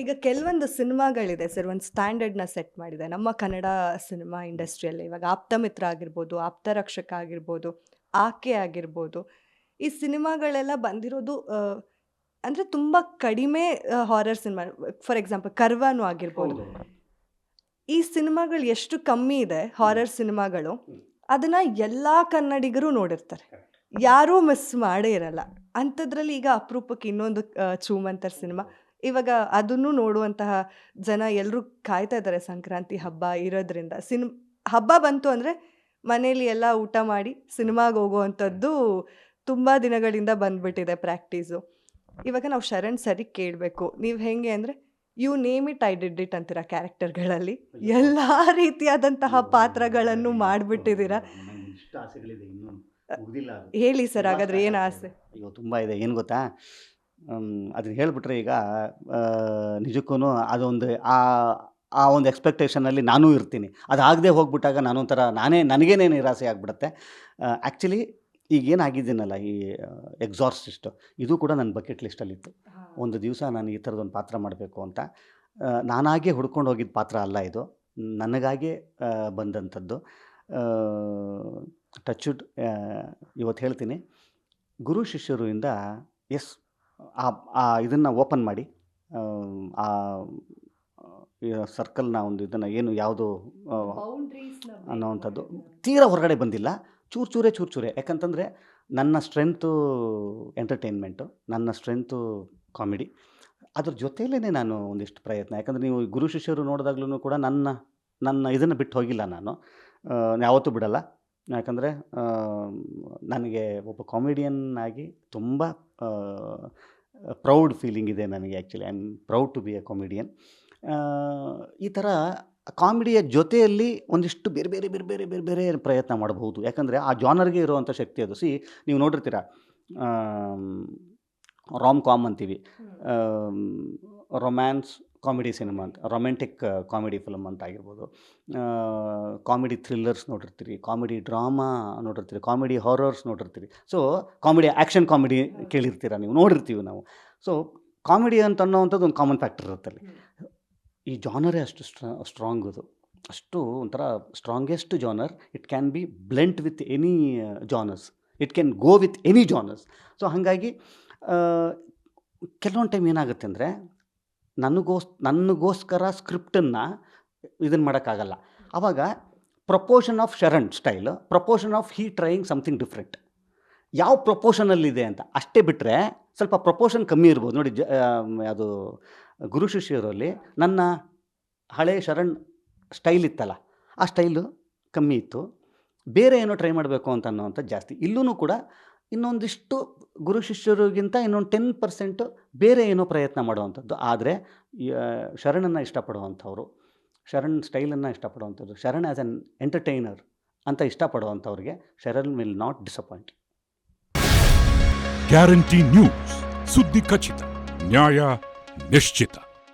ಈಗ ಕೆಲವೊಂದು ಸಿನಿಮಾಗಳಿದೆ ಸರ್ ಒಂದು ಸ್ಟ್ಯಾಂಡರ್ಡ್ನ ಸೆಟ್ ಮಾಡಿದೆ. ನಮ್ಮ ಕನ್ನಡ ಸಿನಿಮಾ ಇಂಡಸ್ಟ್ರಿಯಲ್ಲಿ. ಇವಾಗ ಆಪ್ತಮಿತ್ರ ಆಗಿರ್ಬೋದು ಆಪ್ತರಕ್ಷಕ ಆಗಿರ್ಬೋದು ಆಕೆ ಆಗಿರ್ಬೋದು. ಈ ಸಿನಿಮಾಗಳೆಲ್ಲ ಬಂದಿರೋದು ಅಂದರೆ ಅಂದ್ರೆ ತುಂಬ ಕಡಿಮೆ ಹಾರರ್ ಸಿನಿಮಾ. ಫಾರ್ ಎಕ್ಸಾಂಪಲ್ ಕರ್ವಾನು ಆಗಿರ್ಬೋದು. ಈ ಸಿನಿಮಾಗಳು ಎಷ್ಟು ಕಮ್ಮಿ ಇದೆ ಹಾರರ್ ಸಿನಿಮಾಗಳು ಅದನ್ನು ಎಲ್ಲ ಕನ್ನಡಿಗರು ನೋಡಿರ್ತಾರೆ. ಯಾರೂ ಮಿಸ್ ಮಾಡೇ ಇರಲ್ಲ. ಅಂಥದ್ರಲ್ಲಿ ಈಗ ಅಪರೂಪಕ್ಕೆ ಇನ್ನೊಂದು ಚೂಮಂತರ್ ಸಿನಿಮಾ. ಇವಾಗ ಅದನ್ನು ನೋಡುವಂತಹ ಜನ ಎಲ್ಲರೂ ಕಾಯ್ತಾ ಇದ್ದಾರೆ ಸಂಕ್ರಾಂತಿ ಹಬ್ಬ ಇರೋದ್ರಿಂದ. ಸಿನಿಮ್ ಹಬ್ಬ ಬಂತು ಅಂದರೆ ಮನೇಲಿ ಎಲ್ಲ ಊಟ ಮಾಡಿ ಸಿನಿಮಾಗೆ ಹೋಗುವಂಥದ್ದು ತುಂಬ ದಿನಗಳಿಂದ ಬಂದ್ಬಿಟ್ಟಿದೆ ಪ್ರಾಕ್ಟೀಸು. ಇವಾಗ ನಾವು ಶರಣ್ ಸರಿ ಕೇಳಬೇಕು. ನೀವು ಹೆಂಗೆ ಅಂದರೆ you name it I did it ಅಂತೀರ ಕ್ಯಾರೆಕ್ಟರ್ಗಳಲ್ಲಿ. ಎಲ್ಲ ರೀತಿಯಾದಂತಹ ಪಾತ್ರಗಳನ್ನು ಮಾಡಿಬಿಟ್ಟಿದ್ದೀರಾ. ಹೇಳಿ ಸರ್ ಹಾಗಾದ್ರೆ ಏನು ಆಸೆ? ಅಯ್ಯೋ ತುಂಬ ಇದೆ. ಏನು ಗೊತ್ತಾ? ಅದನ್ನ ಹೇಳಿಬಿಟ್ರೆ ಈಗ ನಿಜಕ್ಕೂ ಅದೊಂದು ಆ ಆ ಒಂದು ಎಕ್ಸ್ಪೆಕ್ಟೇಷನಲ್ಲಿ ನಾನೂ ಇರ್ತೀನಿ. ಅದಾಗದೆ ಹೋಗ್ಬಿಟ್ಟಾಗ ನಾನು ನಾನೊಂಥರ ನಾನೇ ನನಗೇನೇ ನಿರಾಸೆ ಆಗಿಬಿಡುತ್ತೆ. ಆ್ಯಕ್ಚುಲಿ ಈಗ ಏನಾಗಿದ್ದೀನಲ್ಲ ಈ ಎಕ್ಸಾರ್ಸಿಸ್ಟು ಇದು ಕೂಡ ನನ್ನ ಬಕೆಟ್ ಲಿಸ್ಟಲ್ಲಿತ್ತು ಒಂದು ದಿವಸ ನಾನು ಈ ಥರದೊಂದು ಪಾತ್ರ ಮಾಡಬೇಕು ಅಂತ. ನಾನಾಗೇ ಹುಡ್ಕೊಂಡು ಹೋಗಿದ್ದ ಪಾತ್ರ ಅಲ್ಲ ಇದು. ನನಗಾಗೆ ಬಂದಂಥದ್ದು. ಟಚ್ ಇವತ್ತು ಹೇಳ್ತೀನಿ. ಗುರು ಶಿಷ್ಯರಿಂದ ಎಸ್ ಆ ಇದನ್ನು ಓಪನ್ ಮಾಡಿ ಆ, ಸರ್ಕಲ್ನ ಒಂದು ಇದನ್ನು ಏನು ಯಾವುದು ಅನ್ನೋವಂಥದ್ದು ತೀರಾ ಹೊರಗಡೆ ಬಂದಿಲ್ಲ. ಚೂರು ಚೂರೇ ಚೂರು ಚೂರೇ. ಯಾಕಂತಂದರೆ ನನ್ನ ಸ್ಟ್ರೆಂತು ಎಂಟರ್ಟೈನ್ಮೆಂಟು ನನ್ನ ಸ್ಟ್ರೆಂತು ಕಾಮಿಡಿ ಅದ್ರ ಜೊತೆಯಲ್ಲೇ ನಾನು ಒಂದಿಷ್ಟು ಪ್ರಯತ್ನ. ಯಾಕಂದರೆ ನೀವು ಗುರು ಶಿಷ್ಯರು ನೋಡಿದಾಗ್ಲೂ ಕೂಡ ನನ್ನ ನನ್ನ ಇದನ್ನು ಬಿಟ್ಟು ಹೋಗಿಲ್ಲ ನಾನು. ಯಾವತ್ತೂ ಬಿಡಲ್ಲ. ಯಾಕಂದರೆ ನನಗೆ ಒಬ್ಬ ಕಾಮಿಡಿಯನ್ ಆಗಿ ತುಂಬ ಪ್ರೌಡ್ ಫೀಲಿಂಗ್ ಇದೆ ನನಗೆ actually I am proud to be a comedian ಈ ಥರ ಕಾಮಿಡಿಯ ಜೊತೆಯಲ್ಲಿ ಒಂದಿಷ್ಟು ಬೇರೆ ಬೇರೆ ಬೇರೆ ಬೇರೆ ಬೇರೆ ಬೇರೆ ಪ್ರಯತ್ನ ಮಾಡಬಹುದು. ಯಾಕಂದರೆ ಆ ಜಾನರ್ಗೆ ಇರುವಂಥ ಶಕ್ತಿ ಅದು. ಸಿ ನೀವು ನೋಡಿರ್ತೀರ ರಾಮ್ ಕಾಮ್ ಅಂತೀವಿ. ರೊಮ್ಯಾನ್ಸ್ ಕಾಮಿಡಿ ಸಿನಿಮಾ ಅಂತ, ರೊಮ್ಯಾಂಟಿಕ್ ಕಾಮಿಡಿ ಫಿಲಮ್ ಅಂತ ಆಗಿರ್ಬೋದು. ಕಾಮಿಡಿ ಥ್ರಿಲ್ಲರ್ಸ್ ನೋಡಿರ್ತೀರಿ, ಕಾಮಿಡಿ ಡ್ರಾಮಾ ನೋಡಿರ್ತೀರಿ, ಕಾಮಿಡಿ ಹಾರರ್ಸ್ ನೋಡಿರ್ತೀರಿ. ಸೊ ಕಾಮಿಡಿ ಆ್ಯಕ್ಷನ್ ಕಾಮಿಡಿ ಕೇಳಿರ್ತೀರ ನೀವು, ನೋಡಿರ್ತೀವಿ ನಾವು. ಸೊ ಕಾಮಿಡಿ ಅಂತ ಅನ್ನೋವಂಥದ್ದು ಒಂದು ಕಾಮನ್ ಫ್ಯಾಕ್ಟರ್ ಇರುತ್ತೆ ಅಲ್ಲಿ. ಈ ಜಾನರೇ ಅಷ್ಟು ಸ್ಟ್ರಾಂಗ್ ಅದು. ಅಷ್ಟು ಒಂಥರ strongest genre. It can be blend with any genres. It can go with any genres. So ಹಾಗಾಗಿ ಕೆಲವೊಂದು ಟೈಮ್ ಏನಾಗುತ್ತೆ ಅಂದರೆ ನನಗೋಸ್, ನನಗೋಸ್ಕರ ಸ್ಕ್ರಿಪ್ಟನ್ನು ಇದನ್ನು ಮಾಡೋಕ್ಕಾಗಲ್ಲ. ಆವಾಗ proportion of Sharan style proportion of he trying something different. ಯಾವ ಪ್ರಪೋರ್ಷನಲ್ಲಿದೆ ಅಂತ ಅಷ್ಟೇ ಬಿಟ್ಟರೆ ಸ್ವಲ್ಪ ಪ್ರಪೋರ್ಷನ್ ಕಮ್ಮಿ ಇರ್ಬೋದು. ನೋಡಿ, ಜ ಅದು ಗುರು ಶಿಷ್ಯರಲ್ಲಿ ನನ್ನ ಹಳೆ ಶರಣ್ ಸ್ಟೈಲ್ ಇತ್ತಲ್ಲ, ಆ ಸ್ಟೈಲು ಕಮ್ಮಿ ಇತ್ತು. ಬೇರೆ ಏನೋ ಟ್ರೈ ಮಾಡಬೇಕು ಅಂತ ಅನ್ನೋವಂಥದ್ದು ಜಾಸ್ತಿ. ಇಲ್ಲೂ ಕೂಡ ಇನ್ನೊಂದಿಷ್ಟು ಗುರು ಶಿಷ್ಯರಿಗಿಂತ ಇನ್ನೊಂದು ಟೆನ್ ಪರ್ಸೆಂಟು ಬೇರೆ ಏನೋ ಪ್ರಯತ್ನ ಮಾಡುವಂಥದ್ದು. ಆದರೆ ಶರಣನ್ನು ಇಷ್ಟಪಡುವಂಥವ್ರು, ಶರಣ್ ಸ್ಟೈಲನ್ನು ಇಷ್ಟಪಡುವಂಥದ್ದು ಶರಣ್ ಆ್ಯಸ್ ಅನ್ ಎಂಟರ್ಟೈನರ್ ಅಂತ ಇಷ್ಟಪಡುವಂಥವ್ರಿಗೆ Sharan will not disappoint guarantee news ಸುದ್ದಿ ಖಚಿತ, ನ್ಯಾಯ ನಿಶ್ಚಿತ.